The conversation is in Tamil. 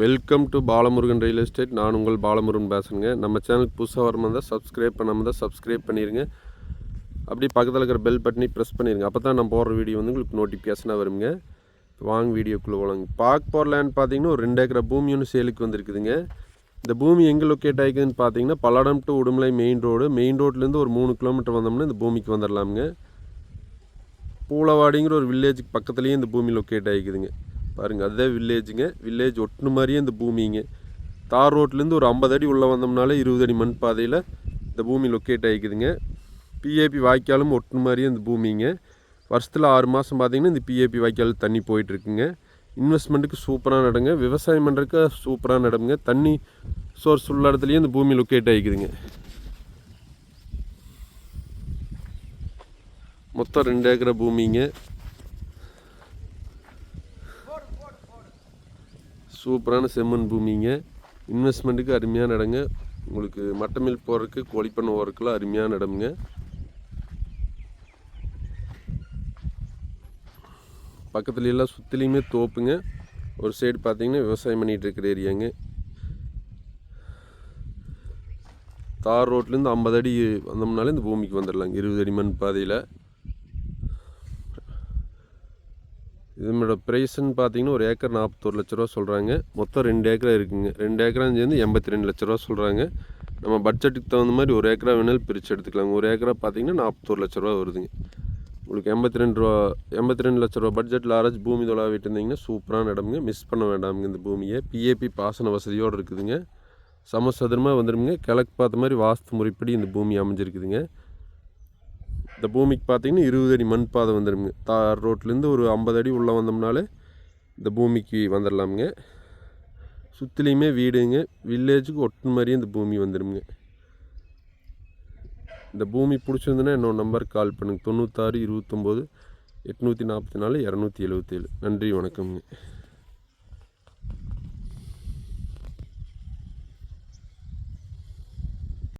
Welcome to Balamurugan real estate நான் உங்கள் பாலமுருகன் பேசுகிறேங்க நம்ம சேனலுக்கு புதுசாக வரமா இருந்தால் சப்ஸ்கிரைப் பண்ணாமல் தான் சப்ஸ்கிரைப் பண்ணிடுங்க அப்படியே பக்கத்தில் இருக்கிற பெல் பட்டனி ப்ரெஸ் பண்ணிடுங்க அப்போ தான் நான் போடுற வீடியோ வந்து உங்களுக்கு நோட்டிஃபிகேஷனாக வருங்க. வாங்க வீடியோக்குள்ளே போகலாங்க பார்க்க போகிற லேண்ட் பார்த்தீங்கன்னா ஒரு ரெண்டு ஏக்கரை பூமி ஒன்று சேலுக்கு வந்திருக்குதுங்க. இந்த பூமி எங்கே லொக்கேட் ஆகிக்குதுன்னு பார்த்தீங்கன்னா Palladam to Udumalai main road main ரோட்லேருந்து ஒரு மூணு கிலோமீட்டர் வந்தோம்னா இந்த பூமிக்கு வந்துடலாமுங்க பூலவாடிங்கிற ஒரு வில்லேஜுக்கு பக்கத்துலேயே இந்த பூமி லொக்கேட் ஆகிக்குதுங்க பாருங்கள் அதுதான் வில்லேஜுங்க வில்லேஜ் ஒட்டுன மாதிரியே இந்த பூமிங்க. தார் ரோட்லேருந்து ஒரு ஐம்பது அடி உள்ளே வந்தோம்னாலே இருபது அடி மண் பாதையில் இந்த பூமி லொக்கேட் ஆகிக்குதுங்க பிஏபி வாய்க்காலும் ஒட்டுன மாதிரியே இந்த பூமிங்க. வருஷத்தில் ஆறு மாதம் பார்த்திங்கன்னா இந்த பிஏபி வாய்க்கால் தண்ணி போயிட்டுருக்குங்க. இன்வெஸ்ட்மெண்ட்டுக்கு சூப்பராக நடங்க. விவசாயம் பண்ணுறதுக்கு சூப்பராக நடங்க தண்ணி சோர்ஸ் உள்ள இடத்துலையும் இந்த பூமி லொக்கேட் ஆகிக்குதுங்க மொத்தம் ரெண்டு ஏக்கரை பூமிங்க. சூப்பரான செம்மண் பூமிங்க. இன்வெஸ்ட்மெண்ட்டுக்கு அருமையான இடங்க. உங்களுக்கு மட்டை மில் போகிறதுக்கு கோழிப்பண்ணை போகிறதுக்குலாம் அருமையான இடம்ங்க. பக்கத்துல எல்லாம் சுற்றிலையுமே தோப்புங்க. ஒரு சைடு பார்த்தீங்கன்னா விவசாயம் பண்ணிகிட்டு இருக்கிற ஏரியாங்க. தார் ரோட்லேருந்து ஐம்பது அடி வந்தோம்னாலே இந்த பூமிக்கு வந்துடலாங்க இருபது அடி மண் பாதையில். இதனோட ப்ரைஸ்ன்னு பார்த்தீங்கன்னா ஒரு ஏக்கர் நாற்பத்தோரு லட்ச ரூபா சொல்கிறாங்க மொத்தம் ரெண்டு ஏக்கரா இருக்குங்க. ரெண்டு ஏக்கரா சேர்ந்து எண்பத்தி ரெண்டு லட்ச ரூபா சொல்கிறாங்க நம்ம பட்ஜெட்டுக்கு தகுந்த மாதிரி ஒரு ஏக்கரா வேணாலும் பிரித்து எடுத்துக்கலாங்க ஒரு ஏக்கரா பார்த்தீங்கன்னா நாற்பத்தோரு லட்ச ரூபா வருதுங்க. உங்களுக்கு எண்பத்தி ரெண்டு ரூபா எண்பத்தி ரெண்டு லட்ச ரூபா பட்ஜெட்டில் ஆராய்ச்சி பூமி தொழா விட்டுருந்தீங்கன்னா சூப்பரான இடமுங்க. மிஸ் பண்ண வேண்டாமுங்க இந்த பூமியை. பிஏபி பாசன வசதியோடு இருக்குதுங்க. சமசதுரமாக வந்துடுங்க கிழக்கு பார்த்த மாதிரி வாஸ்து முறைப்படி இந்த பூமி அமைஞ்சிருக்குதுங்க. இந்த பூமிக்கு பார்த்தீங்கன்னா இருபது அடி மண் பாதை வந்துடுங்க தார் ரோட்லேருந்து ஒரு ஐம்பது அடி உள்ளே வந்தோம்னாலே இந்த பூமிக்கு வந்துடலாமுங்க. சுற்றிலையுமே வீடுங்க. வில்லேஜுக்கு ஒட்டு மாதிரியே இந்த பூமி வந்துடுங்க இந்த பூமி பிடிச்சிருந்துன்னா என்னோட நம்பருக்கு கால் பண்ணுங்கள் தொண்ணூத்தாறு இருபத்தொம்போது எட்நூற்றி நாற்பத்தி நாலு இரநூத்தி எழுபத்தேழு நன்றி வணக்கம்ங்க.